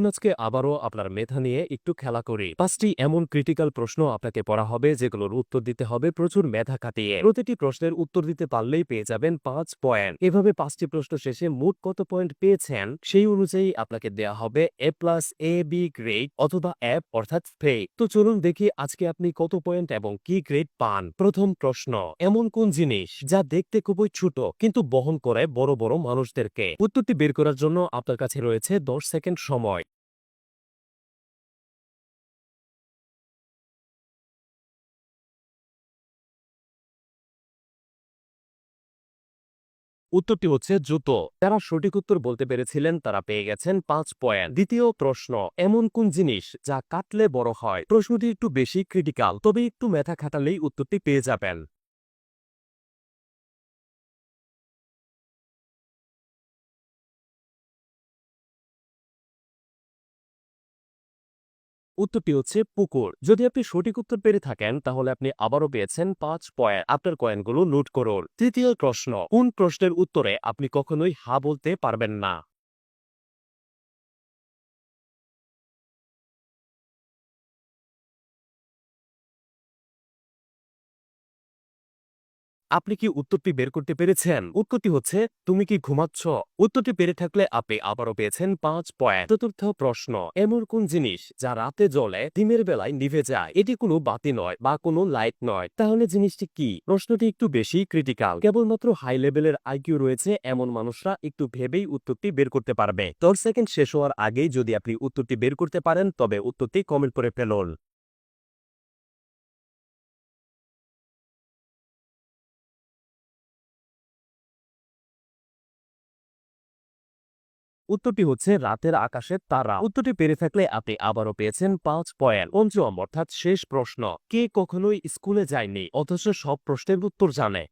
চলুন আজকে আবারও আপনার মেধা নিয়ে একটু খেলা করি। পাঁচটি এমন ক্রিটিক্যাল প্রশ্ন আপনাকে পড়া হবে, যেগুলোর উত্তর দিতে হবে প্রচুর মেধা খাটিয়ে। প্রতিটি প্রশ্নের উত্তর দিতে পারলেই পেয়ে যাবেন পাঁচ পয়েন্ট এভাবে পাঁচটি প্রশ্ন শেষে মোট কত পয়েন্ট পেয়েছেন, সেই অনুযায়ী আপনাকে দেয়া হবে A plus A B grade অথবা অ্যাপ অর্থাৎ ফেক তো চলুন দেখি আজকে আপনি কত পয়েন্ট এবং কি গ্রেড পান। প্রথম প্রশ্ন, এমন কোন জিনিস যা দেখতে খুবই ছোট, কিন্তু বহন করে বড় বড় মানুষদেরকে? উত্তরটি বের করার জন্য আপনার কাছে রয়েছে দশ সেকেন্ড সময়। উত্তরটি হচ্ছে জুতো। যারা সঠিক উত্তর বলতে পেরেছিলেন, তারা পেয়ে গেছেন পাঁচ পয়েন্ট। দ্বিতীয় প্রশ্ন, এমন কোন জিনিস যা কাটলে বড় হয়? প্রশ্নটি একটু বেশি ক্রিটিক্যাল তবে একটু মেথা খাটালেই উত্তরটি পেয়ে যাবেন। উত্তরটি হচ্ছে পুকুর। যদি আপনি সঠিক উত্তর পেরে থাকেন, তাহলে আপনি আবারও পেয়েছেন পাঁচ পয়েন্ট। আপনার কয়েনগুলো নোট করুন। তৃতীয় প্রশ্ন, কোন প্রশ্নের উত্তরে আপনি কখনোই হা বলতে পারবেন না? আপনি কি উত্তরটি বের করতে পেরেছেন? উত্তরটি হচ্ছে, তুমি কি ঘুমাচ্ছ? উত্তরটি পেরে থাকলে আপনি আবারও পেয়েছেন পাঁচ পয়েন্ট। চতুর্থ প্রশ্ন, এমন কোন জিনিস যা রাতে জ্বলে, দিনের বেলায় নিভে যায়? এটি কোনো বাতি নয় বা কোনো লাইট নয়। তাহলে জিনিসটি কি? প্রশ্নটি একটু বেশি ক্রিটিক্যাল। কেবলমাত্র হাই লেভেলের আইকিউ রয়েছে, এমন মানুষরা একটু ভেবেই উত্তরটি বের করতে পারবে। দশ সেকেন্ড শেষ হওয়ার আগেই যদি আপনি উত্তরটি বের করতে পারেন, তবে উত্তরটি কমেন্ট করে ফেলুন। উত্তরটি হচ্ছে, রাতের আকাশে তারা। উত্তরটি পেরে থাকলে আপনি আবারও পেয়েছেন পাঁচ পয়েন্ট। পঞ্চম অর্থাৎ শেষ প্রশ্ন। কে কখনোই স্কুলে যায়নি, অথচ সব প্রশ্নের উত্তর জানে।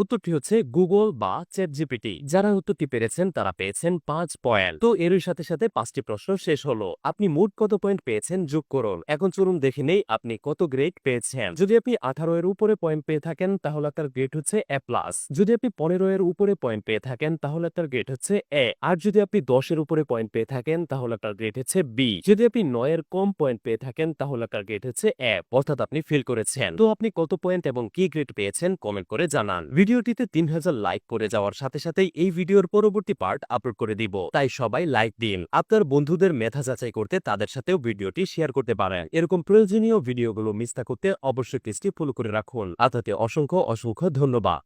উত্তরটি হচ্ছে গুগল বা চ্যাট জিপিটি যারা উত্তরটি পেরেছেন, তারা পেয়েছেন পাঁচ পয়েন্ট। তো এরই সাথে সাথে পাঁচটি প্রশ্ন শেষ হলো। আপনি মোট কত পয়েন্ট পেয়েছেন, যোগ করুন। এখন চলুন দেখে নেই আপনি কত গ্রেড পেয়েছেন। যদি আপনি আঠারো এর উপরে পয়েন্ট পেয়ে থাকেন, তাহলে আপনার গ্রেড হচ্ছে এ প্লাস। যদি আপনি পনেরো এর উপরে পয়েন্ট পেয়ে থাকেন, তাহলে আপনার গ্রেড হচ্ছে এ। আর যদি আপনি দশের উপরে পয়েন্ট পেয়ে থাকেন, তাহলে আপনার গ্রেড হচ্ছে বি। যদি আপনি নয়ের কম পয়েন্ট পেয়ে থাকেন, তাহলে আপনার গ্রেড হচ্ছে এ। অর্থাৎ আপনি ফিল করেছেন। তো আপনি কত পয়েন্ট এবং কি গ্রেড পেয়েছেন, কমেন্ট করে জানান। ভিডিওটিতে তিন হাজার লাইক করে যাওয়ার সাথে সাথেই এই ভিডিওর পরবর্তী পার্ট আপলোড করে দিব। তাই সবাই লাইক দিন। আপনার বন্ধুদের মেধা যাচাই করতে তাদের সাথেও ভিডিওটি শেয়ার করতে পারেন। এরকম প্রয়োজনীয় ভিডিওগুলো মিস করতে অবশ্যই পেজটি ফলো করে রাখুন। আতাতে অসংখ্য অসংখ্য ধন্যবাদ।